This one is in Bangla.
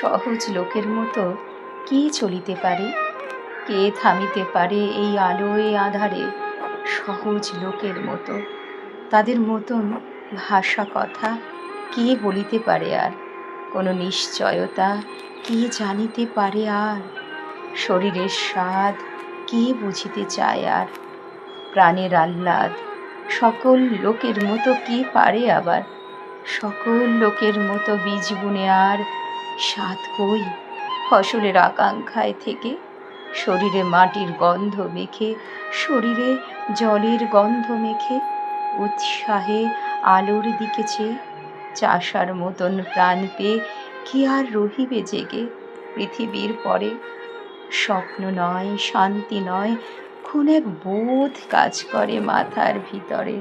সহজ লোকের মতো কে চলিতে পারে? কে থামিতে পারে এই আলোয় আধারে সহজ লোকের মতো? তাদের মতন ভাষা কথা কে বলিতে পারে আর? কোনো নিশ্চয়তা কে জানিতে পারে আর? শরীরের স্বাদ কে বুঝিতে চায় আর? প্রাণের আহ্লাদ সকল লোকের মতো কে পারে আবার? সকল লোকের মতো বীজ বুনে আর স্বাদ কই? ফসলের আকাঙ্ক্ষায় থেকে শরীরে মাটির গন্ধ মেখে, শরীরে জলের গন্ধ মেখে, উৎসাহে আলোর দিকে চেয়ে, চাষার মতন প্রাণ পেয়ে কি আর রহিবে জেগে? পৃথিবীর পরে স্বপ্ন নয়, শান্তি নয়, খুনে এক বোধ কাজ করে মাথার ভিতরে।